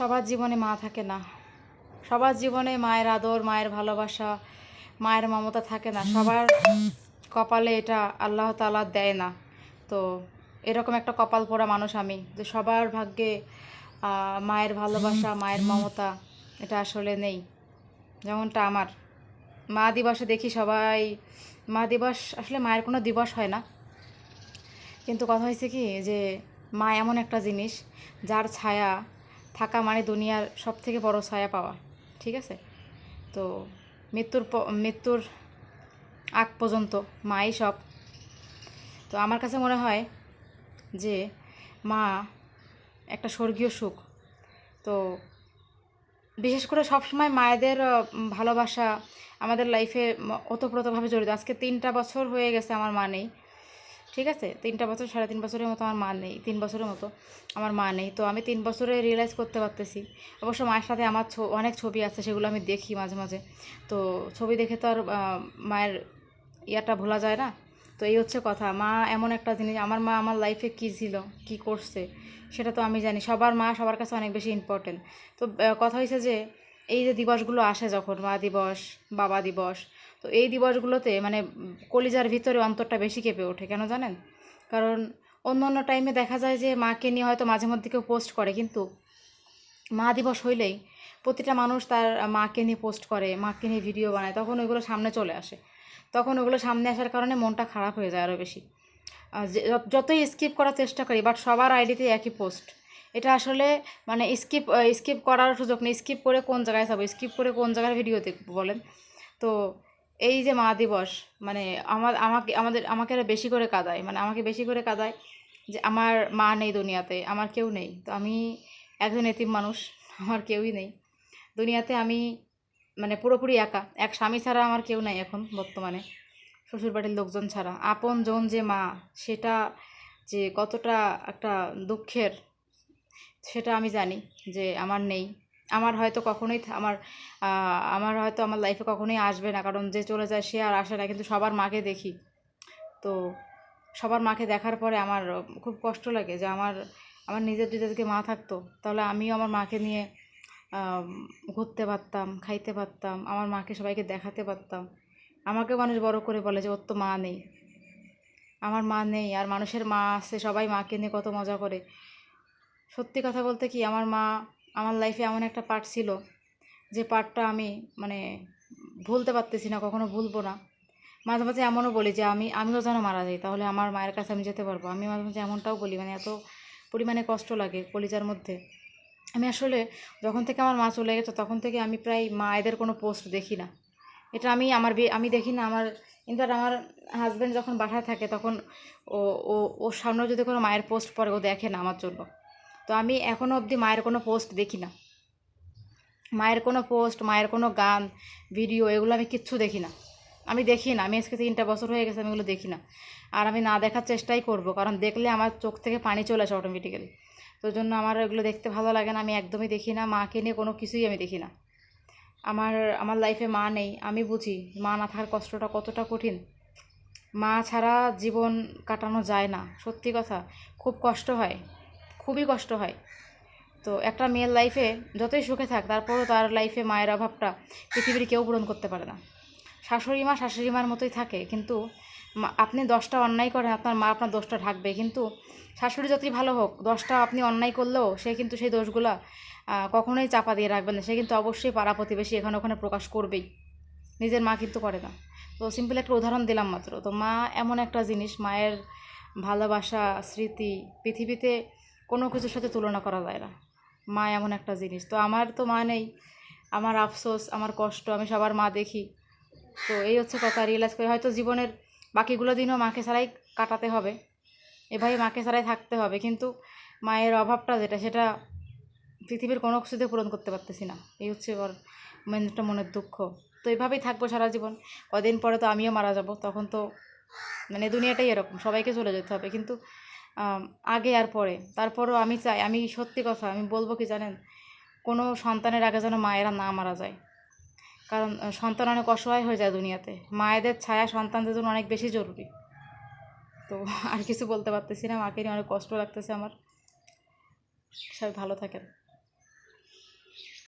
সবার জীবনে মা থাকে না। সবার জীবনে মায়ের আদর, মায়ের ভালোবাসা, মায়ের মমতা থাকে না। সবার কপালে এটা আল্লাহ তালা দেয় না। তো এরকম একটা কপাল পোড়া মানুষ আমি, যে সবার ভাগ্যে মায়ের ভালোবাসা, মায়ের মমতা, এটা আসলে নেই। যেমনটা আমার। মা দিবসে দেখি সবাই, মা দিবস আসলে মায়ের কোনো দিবস হয় না। কিন্তু কথা হয়েছে কি, যে মা এমন একটা জিনিস, যার ছায়া থাকা মানে দুনিয়ার সব থেকে বড় ছায়া পাওয়া, ঠিক আছে? তো মৃত্যুর মৃত্যুর আগ পর্যন্ত মাই সব। তো আমার কাছে মনে হয় যে মা একটা স্বর্গীয় সুখ। তো বিশেষ করে সবসময় মায়েদের ভালোবাসা আমাদের লাইফে ওতপ্রোতভাবে জড়িত। আজকে তিনটা বছর হয়ে গেছে আমার মা নেই। ঠিক আছে? তিনটা বছর, সাড়ে তিন বছরের মতো আমার মা নেই, তিন বছরের মতো আমার মা নেই। তো আমি তিন বছরে রিয়েলাইজ করতে পারতেছি। অবশ্য মায়ের সাথে আমার অনেক ছবি আছে, সেগুলো আমি দেখি মাঝে মাঝে। তো ছবি দেখে তো আর মায়ের ইয়াটা ভোলা যায় না। তো এই হচ্ছে কথা। মা এমন একটা জিনিস, আমার মা আমার লাইফে কী ছিল, কী করছে, সেটা তো আমি জানি। সবার মা সবার কাছে অনেক বেশি ইম্পর্টেন্ট তো কথা হয়েছে যে এই যে দিবসগুলো আসে যখন মা দিবস, বাবা দিবস, তো এই দিবসগুলোতে মানে কলিজার ভিতরে অন্তরটা বেশি কেঁপে ওঠে, কেন জানেন? কারণ অন্য অন্য টাইমে দেখা যায় যে মাকে নিয়ে হয়তো মাঝে মধ্যে কেউ পোস্ট করে, কিন্তু মা দিবস হইলেই প্রতিটা মানুষ তার মাকে নিয়ে পোস্ট করে, মাকে নিয়ে ভিডিও বানায়, তখন ওইগুলো সামনে চলে আসে। তখন ওগুলো সামনে আসার কারণে মনটা খারাপ হয়ে যায় আরও বেশি। যতই স্কিপ করার চেষ্টা করি বাট সবার আইডিতে একই পোস্ট এটা আসলে মানে স্কিপ স্কিপ করার সুযোগ নেই। স্কিপ করে কোন জায়গায় যাব? স্কিপ করে কোন জায়গার ভিডিও দেখব বলেন? তো এই যে মা দিবস মানে আমার, আমাকে, আমাদের, আমাকে আরও বেশি করে কাঁদায়। মানে আমাকে বেশি করে কাঁদায় যে আমার মা নেই দুনিয়াতে, আমার কেউ নেই। তো আমি একজন এতিম মানুষ, আমার কেউই নেই। দুনিয়াতে আমি মানে পুরোপুরি একা, এক স্বামী ছাড়া আমার কেউ নাই এখন বর্তমানে, শ্বশুরবাড়ির লোকজন ছাড়া। আপন জন যে মা, সেটা যে কতটা একটা দুঃখের সেটা আমি জানি যে আমার নেই। আমার হয়তো কখনোই আমার আমার হয়তো আমার লাইফে কখনোই আসবে না। কারণ যে চলে যায় সে আর আসে না। কিন্তু সবার মাকে দেখি। তো সবার মাকে দেখার পরে আমার খুব কষ্ট লাগে যে আমার আমার নিজের যদি আজকে মা থাকতো, তাহলে আমিও আমার মাকে নিয়ে ঘুরতে পারতাম, খাইতে পারতাম, আমার মাকে সবাইকে দেখাতে পারতাম। আমাকে মানুষ বড় করে বলে যে ওর তো মা নেই। আমার মা নেই। আর মানুষের মা আছে, সবাই মাকে নিয়ে কত মজা করে। সত্যি কথা বলতে কি আমার মা, আমার লাইফে এমন একটা পার্ট ছিল যে পার্টটা আমি মানে ভুলতে পারতেছি না, কখনো ভুলবো না। মাঝে মাঝে এমনও বলি যে আমি, আমিও যেন মারা যাই, তাহলে আমার মায়ের কাছে আমি যেতে পারব। আমি মাঝে মাঝে এমনটাও বলি মানে এত পরিমাণে কষ্ট লাগে কলিজার মধ্যে। আমি আসলে যখন থেকে আমার মা চলে গেছে, তখন থেকে আমি প্রায় মায়েদের কোনো পোস্ট দেখি না। এটা আমি, আমার আমি দেখি না, আমার ইনফ্যাক্ট আমার হাজব্যান্ড যখন বাসায় থাকে, তখন ও ও, ওর সামনে যদি কোনো মায়ের পোস্ট পড়ে, ও দেখে না আমার জন্য। তো আমি এখনও অবধি মায়ের কোনো পোস্ট দেখি না। মায়ের কোনো পোস্ট মায়ের কোনো গান ভিডিও এগুলো আমি কিচ্ছু দেখি না। আমি দেখি না, আমি আজকে তিনটা বছর হয়ে গেছে আমি এগুলো দেখি না। আর আমি না দেখার চেষ্টাই করব, কারণ দেখলে আমার চোখ থেকে পানি চলে আসে অটোমেটিক্যালি তো জন্য আমার এগুলো দেখতে ভালো লাগে না, আমি একদমই দেখি না, মাকে নিয়ে কোনো কিছুই আমি দেখি না। আমার আমার লাইফে মা নেই, আমি বুঝি মা না থাকার কষ্টটা কতটা কঠিন। মা ছাড়া জীবন কাটানো যায় না, সত্যি কথা। খুব কষ্ট হয়। খুবই কষ্ট হয়। তো একটা মেয়ের লাইফে যতই সুখে থাক, তারপরও তার লাইফে মায়ের অভাবটা পৃথিবীর কেউ পূরণ করতে পারে না। শাশুড়ি মা শাশুড়ি মার মতোই থাকে, কিন্তু আপনি দশটা অন্যায় করেন, আপনার মা আপনার দোষটা ঢাকবে। কিন্তু শাশুড়ি যতই ভালো হোক, দশটা আপনি অন্যায় করলেও সে কিন্তু সেই দোষগুলা কখনোই চাপা দিয়ে রাখবেন না। সে কিন্তু অবশ্যই পাড়া প্রতিবেশী এখানে ওখানে প্রকাশ করবেই। নিজের মা কিন্তু করে না। তো সিম্পল একটা উদাহরণ দিলাম মাত্র। তো মা এমন একটা জিনিস, মায়ের ভালোবাসা, স্মৃতি, পৃথিবীতে কোনো কিছুর সাথে তুলনা করা যায় না। মা এমন একটা জিনিস। তো আমার তো মা নেই। আমার আফসোস, আমার কষ্ট, আমি সবার মা দেখি। তো এই হচ্ছে কথা। রিয়েলাইজ করে হয়তো জীবনের বাকিগুলো দিনও মাকে ছাড়াই কাটাতে হবে। এভাবে মাকে ছাড়াই থাকতে হবে। কিন্তু মায়ের অভাবটা যেটা, সেটা পৃথিবীর কোনো কিছুতে পূরণ করতে পারতেছি না। এই হচ্ছে ওর একটা মনের দুঃখ। তো এভাবেই থাকব সারা জীবন। কদিন পরে তো আমিও মারা যাব। তখন তো মানে দুনিয়াটাই এরকম। সবাইকে চলে যেতে হবে। কিন্তু আগে আর পরে। তারপরও আমি চাই, আমি সত্যি কথা, আমি বলব কি জানেন? কোনো সন্তানের আগে যেন মায়েরা না মারা যায়। কারণ সন্তান অনেক অসহায় হয়ে যায় দুনিয়াতে। মায়েদের ছায়া সন্তানদের জন্য অনেক বেশি জরুরি। তো আর কিছু বলতে পারতেছি না, মাকে নিয়ে অনেক কষ্ট লাগতেছে আমার। সবাই ভালো থাকেন।